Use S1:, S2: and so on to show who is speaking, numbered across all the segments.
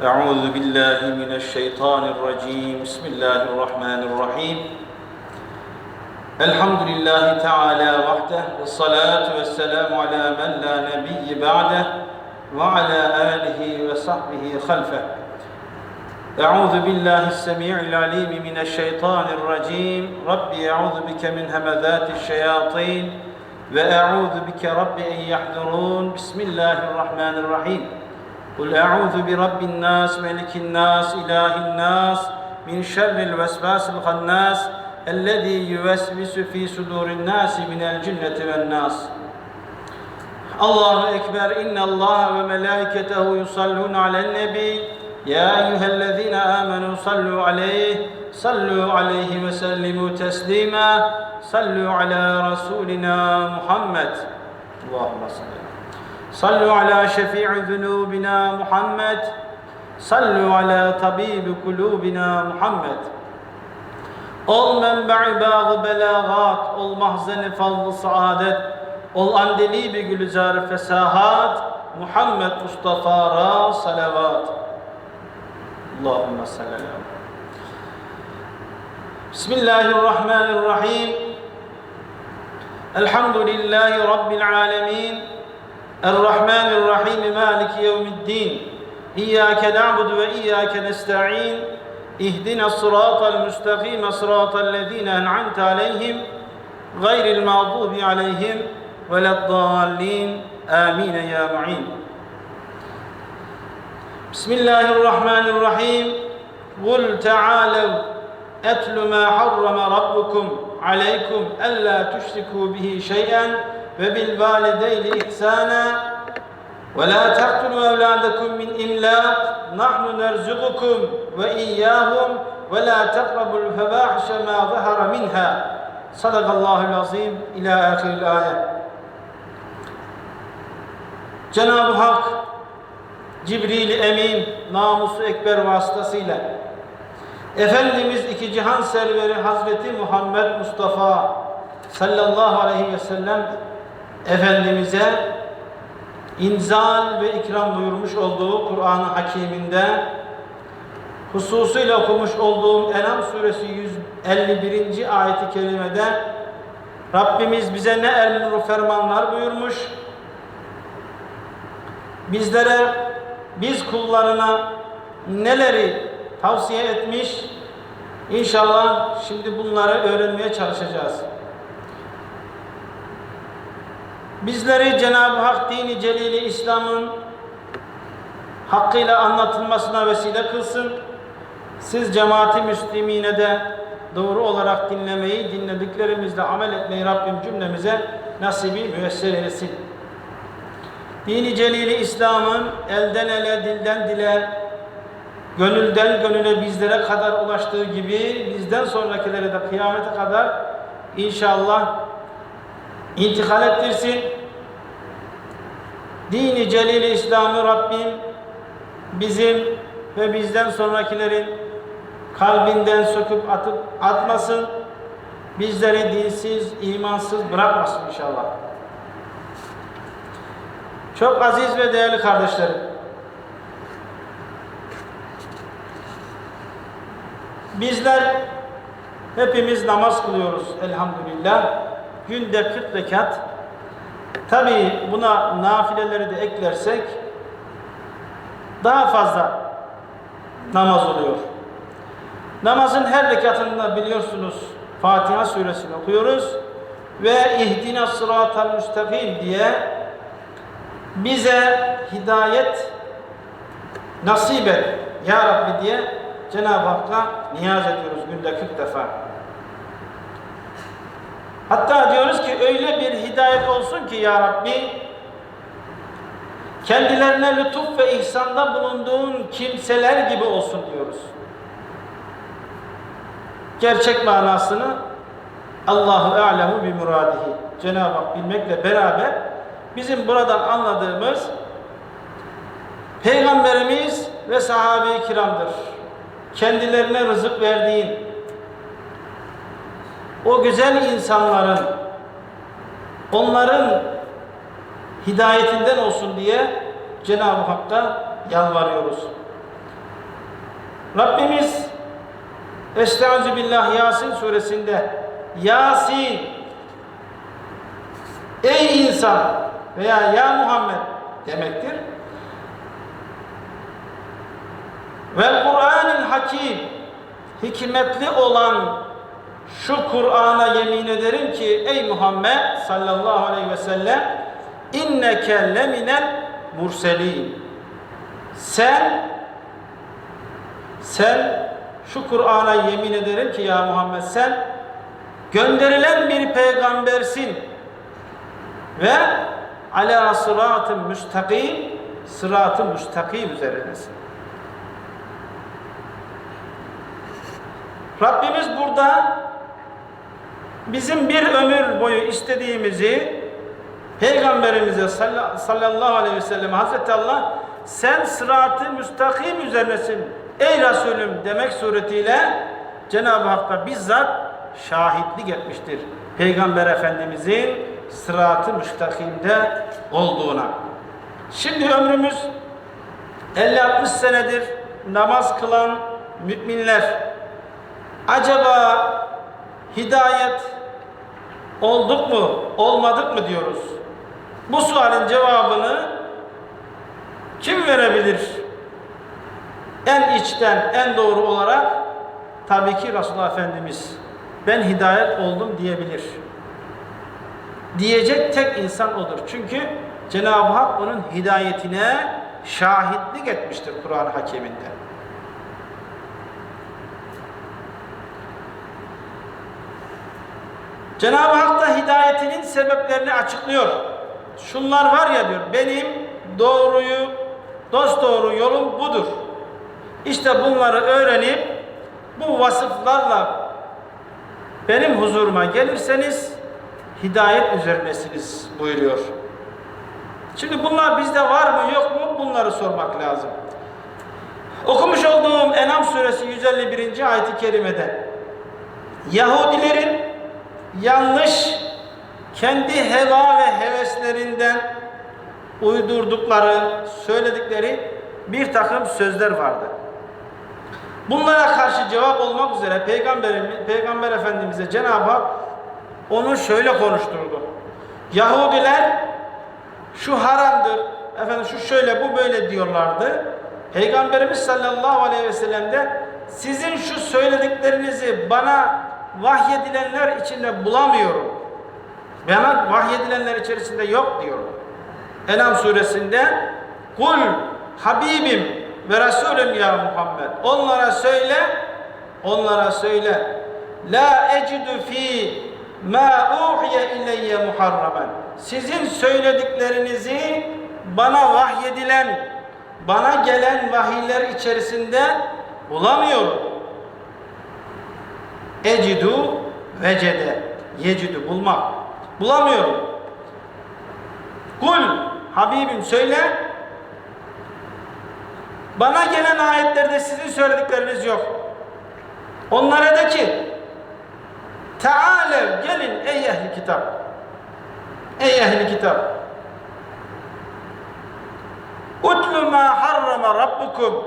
S1: أعوذ بالله من الشيطان الرجيم. بسم الله الرحمن الرحيم. الحمد لله تعالى وحده والصلاة والسلام على من لا نبي بعده وعلى آله وصحبه خلفه. أعوذ بالله السميع العليم من الشيطان الرجيم. ربي أعوذ بك من همذات الشياطين وأعوذ بك رب أن يحضرون. بسم الله الرحمن الرحيم. قل أعوذ برب الناس ملك الناس إله الناس من شر الوسواس الخناس الذي يوسوس في صدور الناس من الجنة والناس. الله أكبر إن الله وملائكته يصلون على النبي. يا أيها الذين آمنوا صلوا عليه صلوا عليه وسلموا تسليما. صلوا على رسولنا محمد. اللهم صل صلوا على شفيع ذنوبنا محمد صلوا على طبيب قلوبنا محمد Ol menba'i bağı belagat, ol mahzeni fazlı saadet, ol andeli bir gülüzar fesahat, Muhammed Mustafa'ra salavat. Allahümme salli ala. Bismillahirrahmanirrahim. Elhamdülillahi Rabbil alemin. Errahmanirrahim. Maliki yevmiddin. İyyâke na'budu ve iyyâke nesta'in. اهدنا الصراط المستقيم صراط الذين أنعمت عليهم غير المغضوب عليهم ولا الضالين آمين يا معين بسم الله الرحمن الرحيم قل تعالوا أتل ما حرم ربكم عليكم ألا تشركوا به شيئا وبالوالدين إحسانا ولا تقتلوا أولادكم من إملاق نحن نرزقكم وإياهم ولا تقربوا الفواحش ما ظهر منها صدق الله العظيم إلى آخر الآية Cenab-ı Hak Cibril-i Emin namusu ekber vasıtasıyla Efendimiz iki cihan serveri Hazreti Muhammed Mustafa sallallahu aleyhi ve sellem Efendimiz'e inzal ve ikram buyurmuş olduğu Kur'an-ı Hakim'inde hususuyla okumuş olduğum Enam suresi 151. ayeti kerimede Rabbimiz bize ne emr fermanlar buyurmuş bizlere biz kullarına neleri tavsiye etmiş İnşallah şimdi bunları öğrenmeye çalışacağız. Bizleri Cenab-ı Hak dini celili İslam'ın hakkıyla anlatılmasına vesile kılsın. Siz cemaati müslimine de doğru olarak dinlemeyi, dinlediklerimizle amel etmeyi Rabbim cümlemize nasibi müyesser etsin. Dini celili İslam'ın elden ele, dilden dile, gönülden gönüle bizlere kadar ulaştığı gibi bizden sonrakilere de kıyamete kadar inşallah intikal ettirsin. Dini celil İslam'ı Rabbim bizim ve bizden sonrakilerin kalbinden söküp atıp atmasın. Bizleri dinsiz, imansız bırakmasın inşallah. Çok aziz ve değerli kardeşlerim. Bizler hepimiz namaz kılıyoruz elhamdülillah. Günde 40 rekat. Tabi buna nafileleri de eklersek daha fazla namaz oluyor. Namazın her rekatında biliyorsunuz Fatiha suresini okuyoruz ve ihdina sıratal müstakim diye bize hidayet nasip et ya Rabbi diye Cenab-ı Hakk'a niyaz ediyoruz günde 40 defa. Hatta diyoruz ki öyle bir hidayet olsun ki ya Rabbi kendilerine lütuf ve ihsanda bulunduğun kimseler gibi olsun diyoruz. Gerçek manasını Allahu alemu bi muradihi. Cenab-ı Hak bilmekle beraber bizim buradan anladığımız Peygamberimiz ve sahabe-i kiramdır. Kendilerine rızık verdiğin o güzel insanların onların hidayetinden olsun diye Cenab-ı Hakk'a yalvarıyoruz. Rabbimiz Estaizu billah Yasin suresinde Yasin Ey insan veya ya Muhammed demektir. Ve Kur'an'ın hakim hikmetli olan şu Kur'an'a yemin ederim ki ey Muhammed sallallahu aleyhi ve sellem inneke leminel murselin sen sen şu Kur'an'a yemin ederim ki ya Muhammed sen gönderilen bir peygambersin ve ala sıratı müstakim sıratı müstakim üzerindesin. Rabbimiz burada bizim bir ömür boyu istediğimizi Peygamberimize sallallahu aleyhi ve sellem Hazreti Allah sen sıratı müstakim üzerinesin ey Resulüm demek suretiyle Cenab-ı Hak'ta bizzat şahitlik etmiştir. Peygamber Efendimizin sıratı müstakimde olduğuna. Şimdi ömrümüz 50-60 senedir namaz kılan müminler acaba hidayet olduk mu, olmadık mı diyoruz. Bu sualin cevabını kim verebilir? En içten, en doğru olarak tabii ki Resulullah Efendimiz ben hidayet oldum diyebilir. Diyecek tek insan odur. Çünkü Cenab-ı Hak onun hidayetine şahitlik etmiştir Kur'an-ı Hakim'inde. Cenab-ı Hak da hidayetinin sebeplerini açıklıyor. Şunlar var ya diyor, benim doğruyu, dost doğru yolum budur. İşte bunları öğrenip bu vasıflarla benim huzuruma gelirseniz hidayet üzerinesiniz buyuruyor. Şimdi bunlar bizde var mı yok mu bunları sormak lazım. Okumuş olduğum Enam suresi 151. ayet-i kerimede Yahudilerin yanlış kendi heva ve heveslerinden uydurdukları, söyledikleri bir takım sözler vardı. Bunlara karşı cevap olmak üzere Peygamberimiz, Peygamber Efendimiz'e Cenab-ı Hak onu şöyle konuşturdu. Yahudiler şu haramdır, efendim şu şöyle bu böyle diyorlardı. Peygamberimiz sallallahu aleyhi ve sellem de sizin şu söylediklerinizi bana vahyedilenler içinde bulamıyorum. Bana vahyedilenler içerisinde yok diyor. Enam suresinde Kul Habibim ve Resulüm ya Muhammed. Onlara söyle, onlara söyle. La ecidu fi ma uhiye ileyye muharramen. Sizin söylediklerinizi bana vahyedilen, bana gelen vahiyler içerisinde bulamıyorum. Ecidu vecede. Yecidu bulmak. Bulamıyorum. Kul Habibim söyle bana gelen ayetlerde sizin söyledikleriniz yok. Onlara de ki Tealev gelin ey ehli kitap. Ey ehli kitap. Utlu ma harrama rabbukum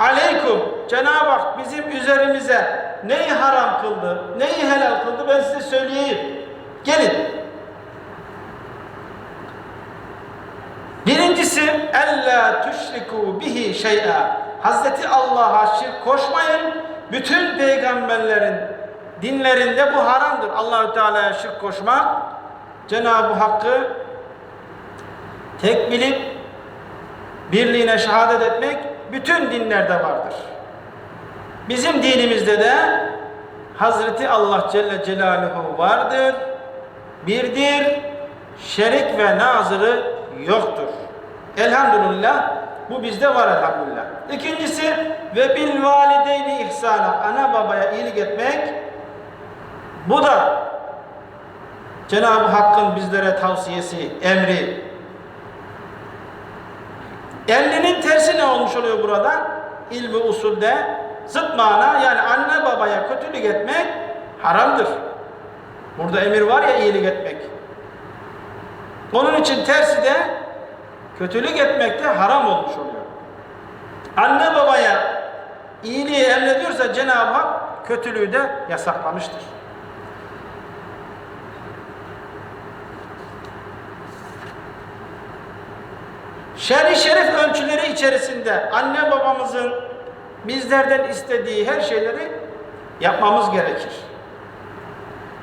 S1: aleykum. Cenab-ı Hak bizim üzerimize neyi haram kıldı, neyi helal kıldı ben size söyleyeyim. Gelin. Birincisi ella tüşriku bihi şey'a. Hazreti Allah'a şirk koşmayın. Bütün peygamberlerin dinlerinde bu haramdır. Allahü Teala'ya şirk koşmak Cenab-ı Hakk'ı tek bilip birliğine şehadet etmek bütün dinlerde vardır. Bizim dinimizde de Hazreti Allah Celle Celaluhu vardır, birdir, şerik ve nazırı yoktur. Elhamdülillah bu bizde var elhamdülillah. İkincisi ve bil valideyni ihsana ana babaya iyilik etmek bu da Cenab-ı Hakk'ın bizlere tavsiyesi, emri. Emrinin tersi ne olmuş oluyor burada? İlmi usulde zıt mana yani anne babaya kötülük etmek haramdır. Burada emir var ya iyilik etmek. Onun için tersi de kötülük etmek de haram olmuş oluyor. Anne babaya iyiliği emrediyorsa Cenab-ı Hak kötülüğü de yasaklamıştır. Şer'i şerif ölçüleri içerisinde anne babamızın bizlerden istediği her şeyleri yapmamız gerekir.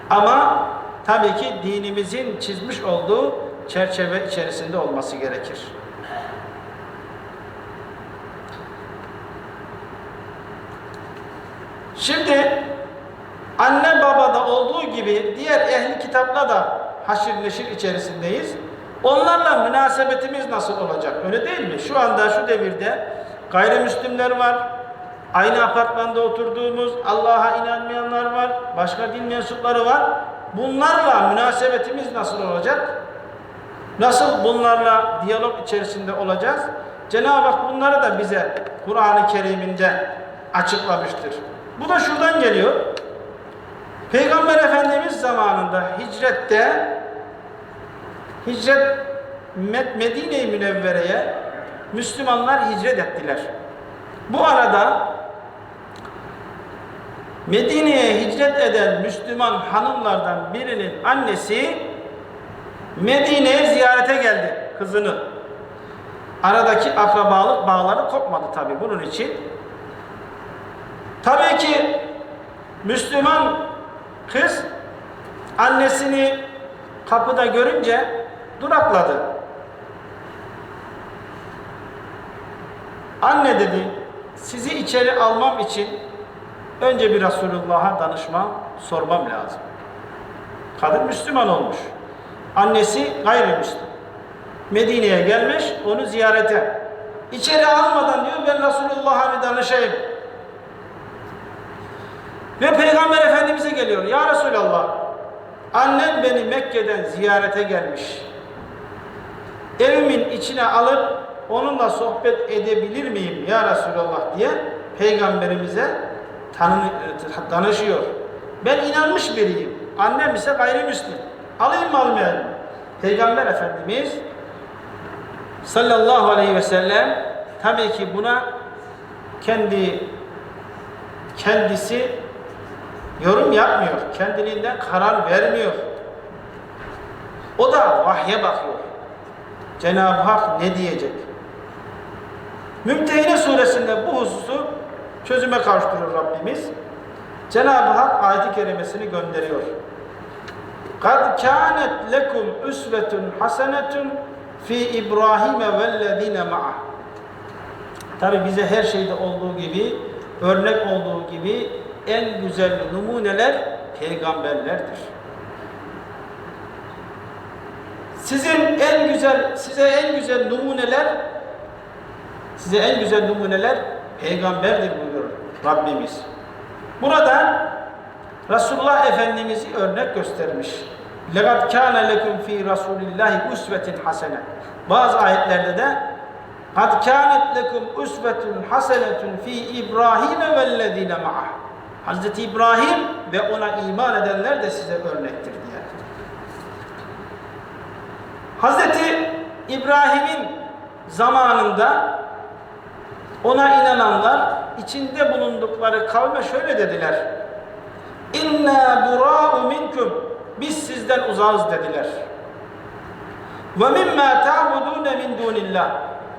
S1: Ama tabii ki dinimizin çizmiş olduğu çerçeve içerisinde olması gerekir. Şimdi anne babada olduğu gibi diğer ehli kitapla da haşir neşir içerisindeyiz. Onlarla münasebetimiz nasıl olacak? Öyle değil mi? Şu anda şu devirde gayrimüslimler var. Aynı apartmanda oturduğumuz Allah'a inanmayanlar var. Başka din mensupları var. Bunlarla münasebetimiz nasıl olacak? Nasıl bunlarla diyalog içerisinde olacağız? Cenab-ı Hak bunları da bize Kur'an-ı Kerim'inde açıklamıştır. Bu da şuradan geliyor. Peygamber Efendimiz zamanında hicrette hicret Medine-i Münevvere'ye Müslümanlar hicret ettiler. Bu arada Medine'ye hicret eden Müslüman hanımlardan birinin annesi Medine'ye ziyarete geldi kızını. Aradaki akrabalık bağları kopmadı tabi bunun için. Tabii ki Müslüman kız annesini kapıda görünce durakladı. Anne dedi, sizi içeri almam için önce bir Resulullah'a danışmam, sormam lazım. Kadın Müslüman olmuş. Annesi gayrimüslim. Medine'ye gelmiş, onu ziyarete. İçeri almadan diyor, ben Resulullah'a bir danışayım. Ve Peygamber Efendimiz'e geliyor. Ya Resulallah, annem beni Mekke'den ziyarete gelmiş. Evimin içine alıp onunla sohbet edebilir miyim ya Resulallah diye Peygamberimize danışıyor. Ben inanmış biriyim. Annem ise gayrimüslim. Alayım mı almayayım? Peygamber Efendimiz sallallahu aleyhi ve sellem tabii ki buna kendi kendisi yorum yapmıyor. Kendiliğinden karar vermiyor. O da vahye bakıyor. Cenab-ı Hak ne diyecek? Mümtehine suresinde bu hususu çözüme kavuşturur Rabbimiz. Cenab-ı Hak ayet-i kerimesini gönderiyor. قَدْ كَانَتْ لَكُمْ اُسْوَةٌ حَسَنَةٌ fi İbrahim'e vellezine ma'a. Tabi bize her şeyde olduğu gibi, örnek olduğu gibi en güzel numuneler peygamberlerdir. Sizin en güzel, size en güzel numuneler, size en güzel numuneler peygamberdir buyuruyor Rabbimiz. Burada Resulullah Efendimiz'i örnek göstermiş. لَقَدْ كَانَ لَكُمْ ف۪ي رَسُولِ اللّٰهِ اُسْوَةٍ حَسَنَةٍ Bazı ayetlerde de قَدْ كَانَتْ لَكُمْ اُسْوَةٌ حَسَنَةٌ ف۪ي İbrahim وَالَّذ۪ينَ مَعَهُ Hazreti İbrahim ve ona iman edenler de size örnektir diye. Hazreti İbrahim'in zamanında ona inananlar içinde bulundukları kavme şöyle dediler. İnna bura'u minkum biz sizden uzağız dediler. Ve mimma ta'budune min dunillah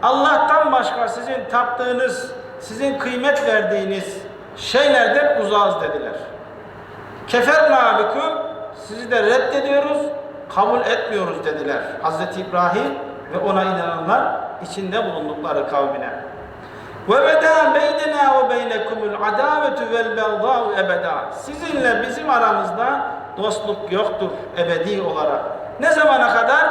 S1: Allah'tan başka sizin taptığınız, sizin kıymet verdiğiniz şeylerden uzağız dediler. Keferna bikum sizi de reddediyoruz, kabul etmiyoruz dediler. Hazreti İbrahim ve ona inananlar içinde bulundukları kavmine. Ve beda beynena ve beynekumul adavetu vel bagdâ'u ebeda. Sizinle bizim aramızda dostluk yoktur ebedi olarak. Ne zamana kadar?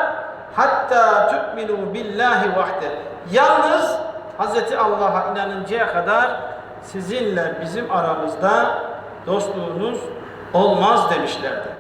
S1: Hatta tu'minu billahi vahde. Yalnız Hz. Allah'a inanıncaya kadar sizinle bizim aramızda dostluğunuz olmaz demişlerdi.